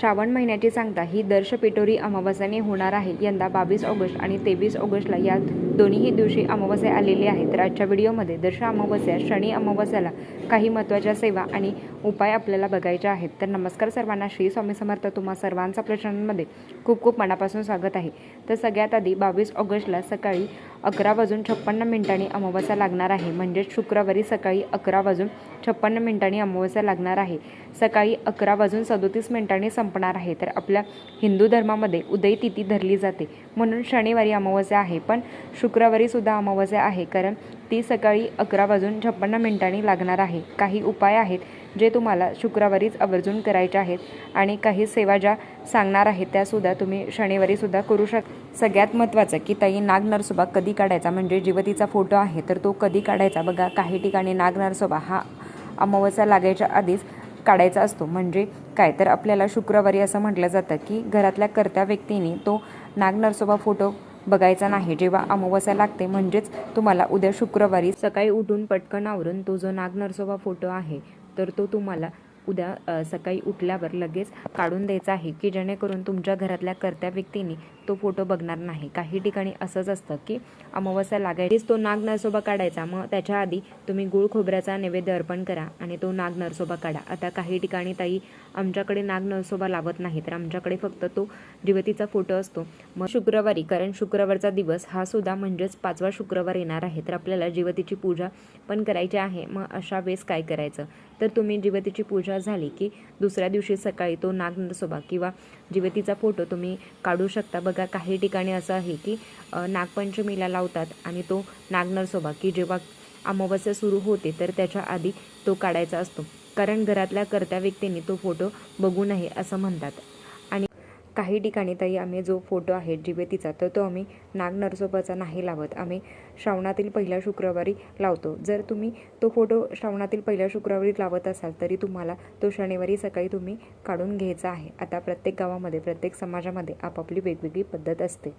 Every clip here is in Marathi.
श्रावण महिन्याची सांगता ही दर्श पिटोरी अमावस्याने होणार आहे. यंदा बावीस ऑगस्ट आणि तेवीस ऑगस्टला या दोन्हीही दिवशी अमावस्या आलेली आहे तर आजच्या व्हिडिओमध्ये दर्श अमावस्या शनी अमावस्याला काही महत्त्वाच्या सेवा आणि उपाय आपल्याला बघायचे आहेत. तर नमस्कार सर्वांना. श्री स्वामी समर्थ तुम्हा सर्वांचा प्रश्नांमध्ये खूप खूप मनापासून स्वागत आहे. तर सगळ्यात आधी बावीस ऑगस्टला सकाळी अकरा वाजून छप्पन्न मिनिटांनी अमावस्या लागणार आहे. म्हणजेच शुक्रवारी सकाळी अकरा वाजून छप्पन्न मिनिटांनी अमावस्या लागणार आहे. सकाळी अकरा वाजून सदोतीस मिनिटांनी संपणार आहे. तर आपल्या हिंदू धर्मामध्ये उदय तिथी धरली जाते. म्हणून शनिवारी अमावस्या आहे. पण शुक्रवारी सुद्धा अमावस्या आहे. कारण ती सकाळी अकरा वाजून छप्पन्न मिनिटांनी लागणार आहे. काही उपाय आहेत जे तुम्हाला शुक्रवारीच आवर्जून करायचे आहेत आणि काही सेवा ज्या सांगणार आहेत त्यासुद्धा तुम्ही शनिवारीसुद्धा करू शक सगळ्यात महत्त्वाचं की ताई नाग नरसोबा कधी काढायचा? म्हणजे जिवतीचा फोटो आहे तर तो कधी काढायचा? बघा काही ठिकाणी नाग नरसोबा हा अमावस्या लागायच्या आधीच काढायचा असतो. म्हणजे काय? तर आपल्याला शुक्रवारी असं म्हटलं जातं की घरातल्या कर्त्या व्यक्तीने तो नाग नरसोबा फोटो बघायचा नाही. जेव्हा अमावस्या लागते म्हणजेच तुम्हाला उद्या शुक्रवारी सकाळी उठून पटकन आवरून तो जो नाग नरसोबा फोटो आहे तर तो तुम्हाला उद्या सकाळी उठल्यावर लगेच काढून द्यायचा आहे की जेणेकरून तुमच्या घरातल्या कर्त्या व्यक्तीने तो फोटो बघणार नाही. काही ठिकाणी असंच असतं की अमावस्या लागायचीच तो नाग नरसोबा काढायचा. मग त्याच्या आधी तुम्ही गुळ खोबऱ्याचा नैवेद्य अर्पण करा आणि तो नाग नरसोबा काढा. आता काही ठिकाणी ताई आमच्याकडे नाग नरसोबा लावत नाही तर आमच्याकडे फक्त तो जिवतीचा फोटो असतो. मग शुक्रवारी कारण शुक्रवारचा दिवस हा सुद्धा म्हणजेच पाचवा शुक्रवार येणार आहे. तर आपल्याला जिवतीची पूजा पण करायची आहे. मग अशा वेळेस काय करायचं? तर तुम्ही जिवतीची पूजा झाली की दुसऱ्या दिवशी सकाळी तो नाग नरसोबा किंवा जिवतीचा फोटो तुम्ही काढू शकता. बघा काही ठिकाणी असं आहे की नागपंचमीला लावतात आणि तो नाग नरसोबा की जेव्हा अमावस्या सुरू होते तर त्याच्या आधी तो काढायचा असतो. कारण घरातल्या कर्त्या व्यक्तींनी तो फोटो बघू नये असं म्हणतात. काही ठिकाणी ताई आम्ही जो फोटो आहे जिवेतीचा तर तो आम्ही नाग नरसोबाचा नाही लावत. आम्ही श्रावणातील पहिल्या शुक्रवारी लावतो. जर तुम्ही तो फोटो श्रावणातील पहिल्या शुक्रवारी लावत असाल तरी तुम्हाला तो शनिवारी सकाळी तुम्ही काढून घ्यायचा आहे. आता प्रत्येक गावामध्ये प्रत्येक समाजामध्ये आपापली वेगवेगळी पद्धत असते.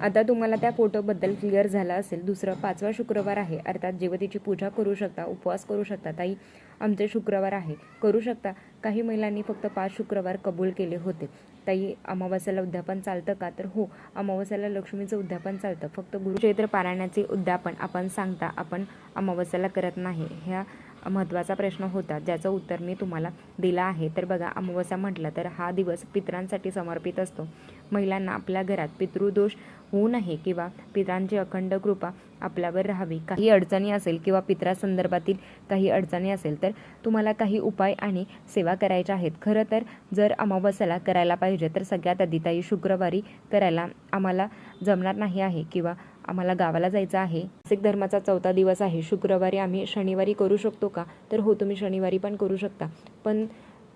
आता तुम्हाला त्या फोटोबद्दल क्लिअर झालं असेल दुसरं पाचवा शुक्रवार आहे. अर्थात जीवतीची पूजा करू शकता उपवास करू शकता ताई आमचे शुक्रवार आहे. करू शकता. काही महिलांनी फक्त पाच शुक्रवार कबूल केले होते. ताई अमावस्याला उद्यापन चालतं का? तर हो अमावस्याला लक्ष्मीचं उद्यापन चालतं. फक्त गुरुचैत्र पारायणाचे उद्यापन आपण सांगता आपण अमावस्याला करत नाही. ह्या महत्त्वाचा प्रश्न होता ज्याचं उत्तर मी तुम्हाला दिलं आहे. तर बघा अमावस्या म्हटलं तर हा दिवस पितरांसाठी समर्पित असतो. महिलांना आपल्या घरात पितृदोष होऊ नये किंवा पितरांची अखंड कृपा आपल्यावर राहावी. काही अडचणी असेल किंवा पित्रासंदर्भातील काही अडचणी असेल तर तुम्हाला काही उपाय आणि सेवा करायच्या आहेत. खरं तर जर अमावस्याला करायला पाहिजे तर सगळ्यात आधी ताई शुक्रवारी करायला आम्हाला जमणार नाही आहे किंवा आम्हाला गावाला जायचं आहे. सिख धर्माचा चौथा दिवस आहे. शुक्रवारी आम्ही शनिवारी करू शकतो का? तर हो तुम्ही शनिवारी पण करू शकता. पण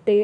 ते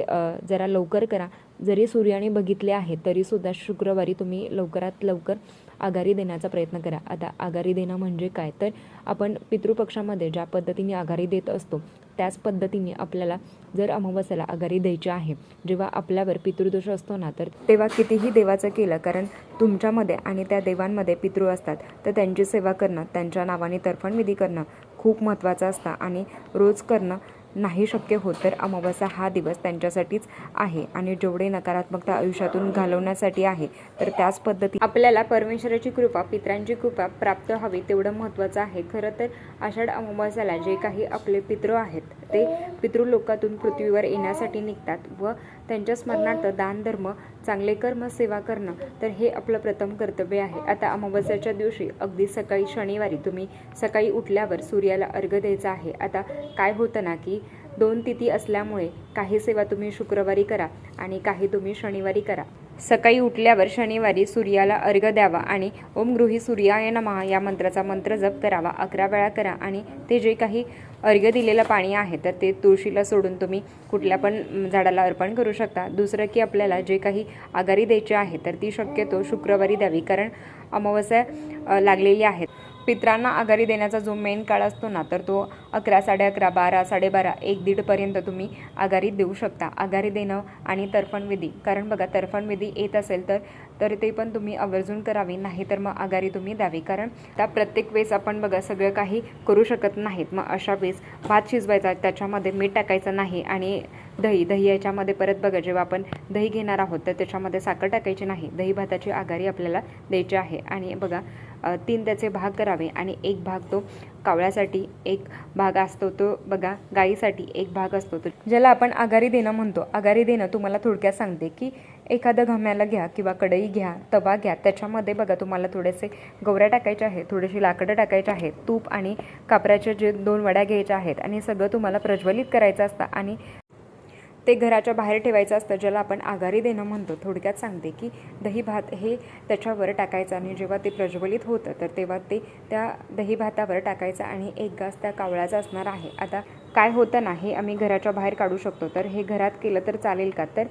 जरा लवकर करा. जरी सूर्याने बघितले आहे तरीसुद्धा शुक्रवारी तुम्ही लवकरात लवकर आघारी देण्याचा प्रयत्न करा. आता आघारी देणं म्हणजे काय? तर आपण पितृपक्षामध्ये ज्या पद्धतीने आघारी देत असतो त्याच पद्धतीने आपल्याला जर अमावस्याला आघारी द्यायची आहे जेव्हा आपल्यावर पितृदोष असतो ना तर तेव्हा कितीही देवाचं केलं कारण तुमच्यामध्ये आणि त्या देवांमध्ये पितृ असतात तर त्यांची सेवा करणं त्यांच्या नावाने तर्फणविधी करणं खूप महत्त्वाचं असतं. आणि रोज करणं नाही शक्य होत तर अमावस्या हा दिवस त्यांच्यासाठीच आहे आणि जेवढे नकारात्मकता आयुष्यातून घालवण्यासाठी आहे तर त्याच पद्धती आपल्याला परमेश्वराची कृपा पित्रांची कृपा प्राप्त हवी तेवढं महत्त्वाचं आहे. खरं तर आषाढ अमावस्याला जे काही आपले पितृ आहेत ते पितृलोकातून पृथ्वीवर येण्यासाठी निघतात व त्यांच्या स्मरणार्थ दान धर्म चांगले कर्म सेवा करणं तर हे आपलं प्रथम कर्तव्य आहे. आता अमावस्याच्या दिवशी अगदी सकाळी शनिवारी तुम्ही सकाळी उठल्यावर सूर्याला अर्घ द्यायचा आहे. आता काय होतं ना की दोन तिथी असल्यामुळे काही सेवा तुम्ही शुक्रवारी करा आणि काही तुम्ही शनिवारी करा. सकाळी उठल्यावर शनिवारी सूर्याला अर्घ द्यावा आणि ओम गृही सूर्याय नमः या मंत्राचा मंत्र जप करावा. अकरा वेळा करा आणि ते जे काही अर्घ्य दिलेलं पाणी आहे तर ते तुळशीला सोडून तुम्ही कुठल्या पण झाडाला अर्पण करू शकता. दुसरं की आपल्याला जे काही आघारी द्यायची आहे तर ती शक्यतो शुक्रवारी द्यावी कारण अमावस्या लागलेली आहेत पित्रांना आघारी देण्याचा जो मेन काळ असतो ना तर तो अकरा साडे अकरा बारा साडेबारा एक दीडपर्यंत तुम्ही आघारी देऊ शकता. आघारी देणं आणि तर्पणविधी कारण बघा तर्पणविधी येत असेल तर तर ते पण तुम्ही आवर्जून करावे नाही तर मग आघारी तुम्ही द्यावी. कारण त्या प्रत्येक वेळेस आपण बघा सगळं काही करू शकत नाहीत. मग अशा वेळेस भात शिजवायचा त्याच्यामध्ये मीठ टाकायचं नाही आणि दही दही याच्यामध्ये परत बघा जेव्हा आपण दही घेणार आहोत तर त्याच्यामध्ये साखर टाकायची नाही. दही भाताची आघारी आपल्याला द्यायची आहे. आणि बघा तीन त्याचे भाग करावे आणि एक भाग तो कावळ्यासाठी एक भाग असतो तो बघा गाईसाठी एक भाग असतो. तो ज्याला आपण आघारी देणं म्हणतो आघारी देणं तुम्हाला थोडक्यात सांगते की एखादं घाम्याला घ्या किंवा कढई घ्या तवा घ्या त्याच्यामध्ये बघा तुम्हाला थोडेसे गवऱ्या टाकायच्या आहेत थोडीशी लाकडं टाकायचे आहेत तूप आणि कापराच्या जे दोन वड्या घ्यायच्या आहेत आणि सगळं तुम्हाला प्रज्वलित करायचं असतं आणि ते घराच्या बाहेर ठेवायचं असतं ज्याला आपण आघारी देणं म्हणतो. थोडक्यात सांगते की दही भात हे त्याच्यावर टाकायचं आणि जेव्हा ते प्रज्वलित होतं तर तेव्हा ते त्या दही भातावर टाकायचं आणि एक घास त्या कावळ्याचा असणार आहे. आता काय होतं ना हे आम्ही घराच्या बाहेर काढू शकतो. तर हे घरात केलं तर चालेल का? तर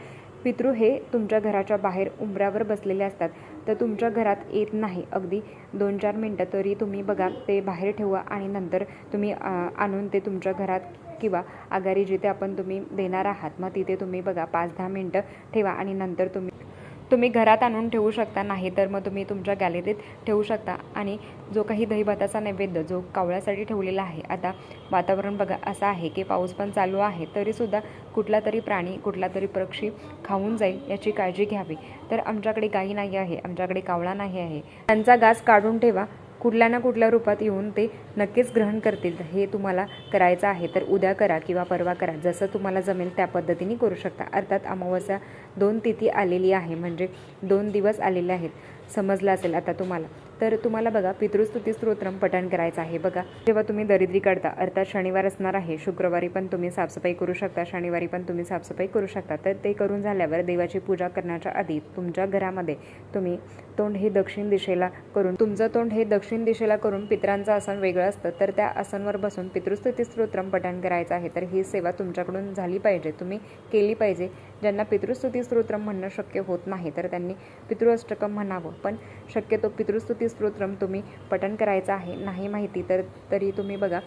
पितृ हे तुमच्या घराच्या बाहेर उंबऱ्यावर बसलेले असतात. तर तुमच्या घरात येत नाही. अगदी दोन चार मिनटं तरी तुम्ही बघा ते बाहेर ठेवा आणि नंतर तुम्ही आणून ते तुमच्या घरात किंवा आगारी जिथे आपण तुम्ही देणार आहात मग तिथे तुम्ही बघा. पाच दहा मिनटं ठेवा आणि नंतर तुम्ही तुम्ही घरात आणून ठेवू शकता नाही तर मग तुम्ही तुमच्या गॅलरीत ठेवू शकता. आणि जो काही दहीभाताचा नैवेद्य जो कावळ्यासाठी ठेवलेला आहे आता वातावरण बघा असं आहे की पाऊस पण चालू आहे तरीसुद्धा कुठला तरी प्राणी कुठला तरी पक्षी खाऊन जाईल याची काळजी घ्यावी. तर आमच्याकडे गाई नाही आहे आमच्याकडे कावळा नाही आहे. त्यांचा घास काढून ठेवा. कुठल्या ना कुठल्या रूपात येऊन ते नक्कीच ग्रहण करतील. हे तुम्हाला करायचं आहे तर उद्या करा किंवा परवा करा. जसं तुम्हाला जमेल त्या पद्धतीने करू शकता. अर्थात अमावस्या दोन तिथी आलेली आहे. म्हणजे दोन दिवस आलेले आहेत. समजलं असेल आता तुम्हाला. तर तुम्हाला बघा पितृस्तुती स्तोत्रम पठण करायचं आहे. बघा जेव्हा तुम्ही दरिद्री काढता अर्थात शनिवार असणार आहे शुक्रवारी पण तुम्ही साफसफाई करू शकता शनिवारी पण तुम्ही साफसफाई करू शकता. तर ते करून झाल्यावर देवाची पूजा करण्याच्या आधी तुमच्या घरामध्ये तुम्ही तोंड हे दक्षिण दिशेला करून तुमचं तोंड हे दक्षिण दिशेला करून पितरांचं आसन वेगळं असतं. तर त्या आसनवर बसून पितृस्तुती स्तोत्रम पठण करायचं आहे. तर ही सेवा तुमच्याकडून झाली पाहिजे. तुम्ही केली पाहिजे. ज्यांना पितृस्तुती स्तोत्रम म्हणणं शक्य होत नाही तर त्यांनी पितृअष्टकम म्हणावं. पण शक्यतो पितृस्तुती स्तोत्रम तुम्ही पठण करायचं आहे नाही माहिती तर तरी तुम्ही बघा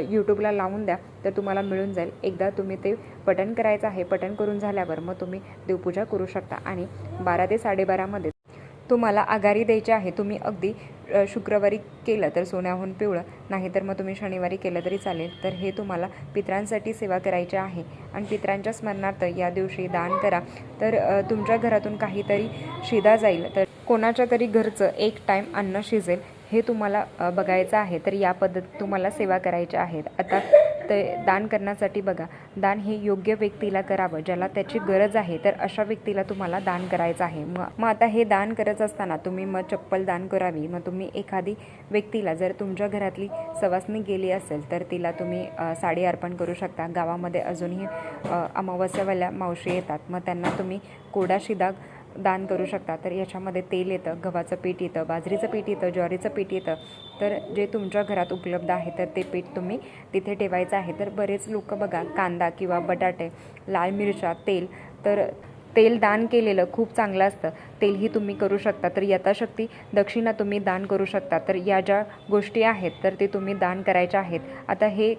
यूट्यूबला लावून द्या तर तुम्हाला मिळून जाईल. एकदा तुम्ही ते पठण करायचं आहे पठण करून झाल्यावर मग तुम्ही देवपूजा करू शकता. आणि बारा ते साडेबारामध्ये तुम्हाला आघारी द्यायची आहे तुम्ही अगदी शुक्रवारी केलं तर सोन्याहून पिवळं नाही तर मग तुम्ही शनिवारी केलं तरी चालेल. तर हे तुम्हाला पितरांसाठी सेवा करायची आहे. आणि पित्रांच्या स्मरणार्थ या दिवशी दान करा. तर तुमच्या घरातून काहीतरी शिदा जाईल. तर कोणाच्या तरी घरचं एक टाईम अन्न शिजेल हे तुम्हाला बघायचं आहे. तर या पद्धत तुम्हाला सेवा करायच्या आहेत. आता ते दान करण्यासाठी बघा. दान हे योग्य व्यक्तीला करावं ज्याला त्याची गरज आहे तर अशा व्यक्तीला तुम्हाला दान करायचं आहे. मग मग आता हे दान करत असताना तुम्ही मग चप्पल दान करावी. मग तुम्ही एखादी व्यक्तीला जर तुमच्या घरातली सवासणी गेली असेल तर तिला तुम्ही साडी अर्पण करू शकता. गावामध्ये अजूनही अमावस्यावाल्या मावशी येतात. मग त्यांना तुम्ही कोडाशी दाग दान करू शकता. तर याच्यामध्ये तेल येतं गव्हाचं पीठ येतं बाजरीचं पीठ येतं ज्वारीचं पीठ येतं. तर जे तुमच्या घरात उपलब्ध आहे तर ते पीठ तुम्ही तिथे ठेवायचं आहे. तर बरेच लोक बघा कांदा किंवा बटाटे लाल मिरच्या तेल तर तेल दान केलेलं खूप चांगलं असतं. तेलही तुम्ही करू शकता. तर यथाशक्ती दक्षिणा तुम्ही दान करू शकता. तर या ज्या गोष्टी आहेत तर ते तुम्ही दान करायच्या आहेत. आता हे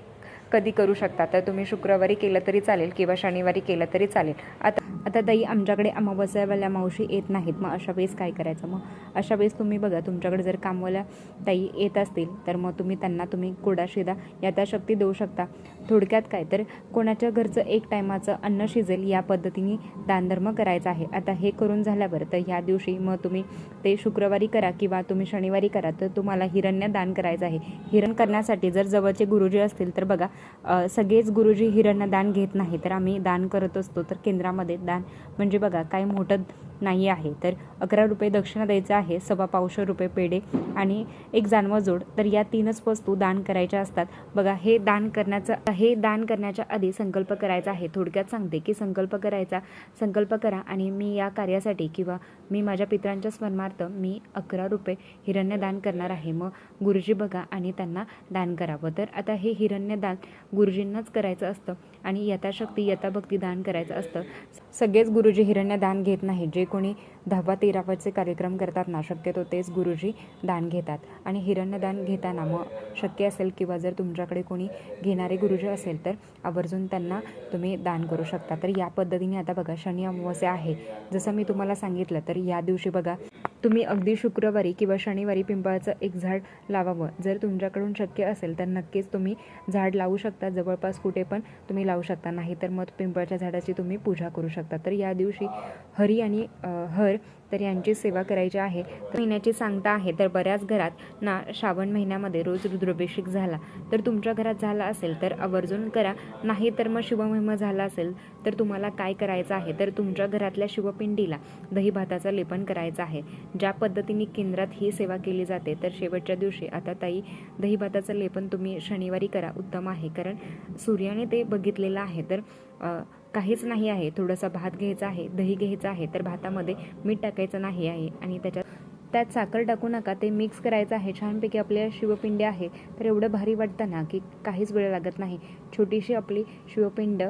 कधी करू शकता. तर तुम्ही शुक्रवारी केलं तरी चालेल किंवा शनिवारी केलं तरी चालेल. आता आता ताई आमच्याकडे अमावस्यावाल्या मावशी येत नाहीत. मग अशा वेळेस काय करायचं? मग अशा वेळेस तुम्ही बघा तुमच्याकडे जर कामवाल्या ताई येत असतील तर मग तुम्ही त्यांना तुम्ही कोडा शिदा शक्ती देऊ शकता. थोडक्यात काय? तर कोणाच्या घरचं एक टायमाचं अन्न शिजेल या पद्धतीने दानधर्म करायचा आहे. आता हे करून झाल्यावर तर ह्या दिवशी मग तुम्ही ते शुक्रवारी करा किंवा तुम्ही शनिवारी करा. तर तुम्हाला हिरण्य दान करायचं आहे. हिरण करण्यासाठी जर जवळचे गुरुजी असतील तर बघा सगळेच गुरुजी हिरण्य दान घेत नाही तर आम्ही दान करत असतो तर केंद्रामध्ये दान म्हणजे बघा काय मोठं नाही आहे तर अकरा रुपये दक्षिणा द्यायचं आहे सव्वा पावशे रुपये पेढे आणि एक जानवा जोड तर या तीनच वस्तू दान करायच्या असतात. बघा हे दान करण्याचं हे दान करण्याच्या आधी संकल्प करायचा आहे. थोडक्यात सांगते की संकल्प करायचा संकल्प करा आणि मी या कार्यासाठी किंवा मी माझ्या पित्रांच्या स्मरणार्थ मी अकरा रुपये हिरण्य दान करणार आहे. मग गुरुजी बघा आणि त्यांना दान करावं. तर आता हे हिरण्य दान गुरुजींनाच करायचं असतं आणि यथाशक्ती यथाभक्ती दान करायचं असतं. सगळेच गुरुजी हिरण्य दान घेत नाही जे कोणी दहावा तेरावाचे कार्यक्रम करतात ना शक्यतो तेच गुरुजी दान घेतात. आणि हिरण्यदान घेताना मग शक्य असेल किंवा जर तुमच्याकडे कोणी घेणारे गुरुजी असेल तर आवर्जून त्यांना तुम्ही दान करू शकता. तर या पद्धतीने आता बघा शनी अमावस्या आहे. जसं मी तुम्हाला सांगितलं तर या दिवशी बघा तुम्ही अगदी शुक्रवारी किंवा शनिवारी पिंपळाचं एक झाड लावावं. जर तुमच्याकडून शक्य असेल तर नक्कीच तुम्ही झाड लावू शकता. जवळपास कुठे पण तुम्ही लावू शकता. नाही तर मग पिंपळाच्या झाडाची तुम्ही पूजा करू शकता. तर या दिवशी हरी आणि हर तर यांची सेवा करायची आहे. तर महिन्याची सांगता आहे तर बऱ्याच घरात ना श्रावण महिन्यामध्ये रोज रुद्राभिषेक झाला. तर तुमच्या घरात झाला असेल तर आवर्जून करा. नाही तर मग शिवमहिमा झाला असेल तर तुम्हाला काय करायचं आहे? तर तुमच्या घरातल्या शिवपिंडीला दही भाताचं लेपन करायचं आहे. ज्या पद्धतीने केंद्रात ही सेवा केली जाते तर शेवटच्या दिवशी आता ताई दही भाताचं लेपन तुम्ही शनिवारी करा उत्तम आहे. कारण सूर्याने ते बघितलेलं आहे. तर काहीच नाही आहे. थोडासा भात घ्यायचा आहे दही घ्यायचं आहे तर भातामध्ये मीठ टाकायचं नाही आहे. आणि त्याच्यात त्यात साखर टाकू नका ते मिक्स करायचं आहे. छानपैकी आपल्या शिवपिंडी आहे. तर एवढं भारी वाटतं ना की काहीच वेळ लागत नाही. छोटीशी आपली शिवपिंड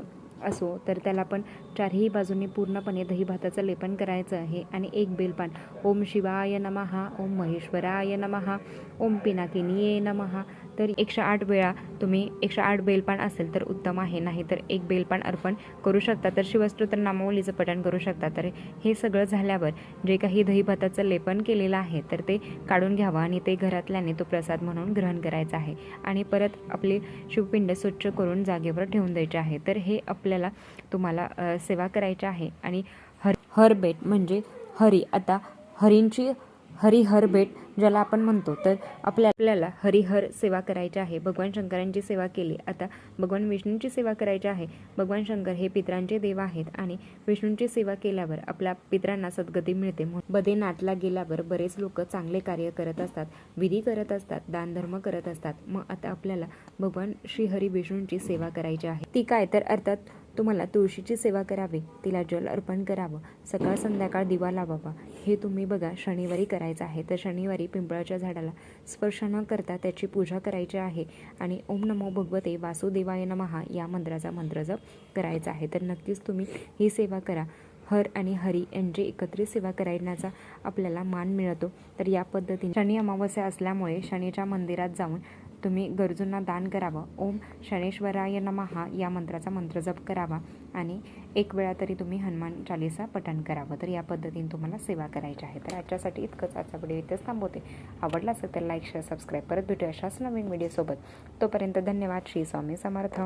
असो तर त्याला पण चारही बाजूंनी पूर्णपणे दही भाताचं लेपन करायचं आहे. आणि एक बेलपान. ओम शिवाय नमहा ओम महेश्वराय नमहा ओम पिनाकिनीये नमहा तर एकशे आठ वेळा तुम्ही एकशे आठ बेलपान असेल तर उत्तम आहे. नाही तर एक बेलपान अर्पण करू शकता. तर शिवस्तोत्र नामावलीचं पठण करू शकता. तर हे सगळं झाल्यावर जे काही दही भाताचं लेपन केलेलं आहे तर ते काढून घ्यावं आणि ते घरातल्याने तो प्रसाद म्हणून ग्रहण करायचा आहे. आणि परत आपले शिवपिंड स्वच्छ करून जागेवर ठेवून द्यायचे आहे. तर हे आपल्याला तुम्हाला सेवा करायची आहे. आणि हर हर बेट म्हणजे हरी. आता हरींची हरिहर भेट ज्याला आपण म्हणतो तर आपल्या आपल्याला हरिहर सेवा करायची आहे. भगवान शंकरांची सेवा केली. आता भगवान विष्णूंची सेवा करायची आहे. भगवान शंकर हे पित्रांचे देव आहेत आणि विष्णूंची सेवा केल्यावर आपल्या पित्रांना सद्गती मिळते. म्हणून बद्रीनाथला गेल्यावर बरेच लोक चांगले कार्य करत असतात. विधी करत असतात. दानधर्म करत असतात. मग आता आपल्याला भगवान श्रीहरी विष्णूंची सेवा करायची आहे. ती काय? तर अर्थात तुम्हाला तुळशीची सेवा करावी तिला जल अर्पण करावं सकाळ संध्याकाळ दिवा लावावा. हे तुम्ही बघा शनिवारी करायचं आहे. तर शनिवारी पिंपळाच्या झाडाला स्पर्श न करता त्याची पूजा करायची आहे आणि ओम नमो भगवते वासुदेवाय नमहा या मंत्राचा मंत्र जप करायचा आहे. तर नक्कीच तुम्ही ही सेवा करा. हर आणि हरी यांची एकत्रित सेवा करण्याचा आपल्याला मान मिळतो. तर या पद्धतीने शनी अमावस्या असल्यामुळे शनीच्या मंदिरात जाऊन तुम्ही गरजूंना दान करावं. ओम शनेश्वराय नमहा या मंत्राचा मंत्र जप करावा आणि एक वेळा तरी तुम्ही हनुमान चालीसा पठण करावं. तर या पद्धतीने तुम्हाला सेवा करायची आहे. तर आजच्यासाठी इतकंच. आजचा व्हिडिओ इथेच थांबवते. आवडला असेल तर लाईक शेअर सबस्क्राईब परत भेटू अशाच नवीन व्हिडिओसोबत तोपर्यंत धन्यवाद. श्री स्वामी समर्थ.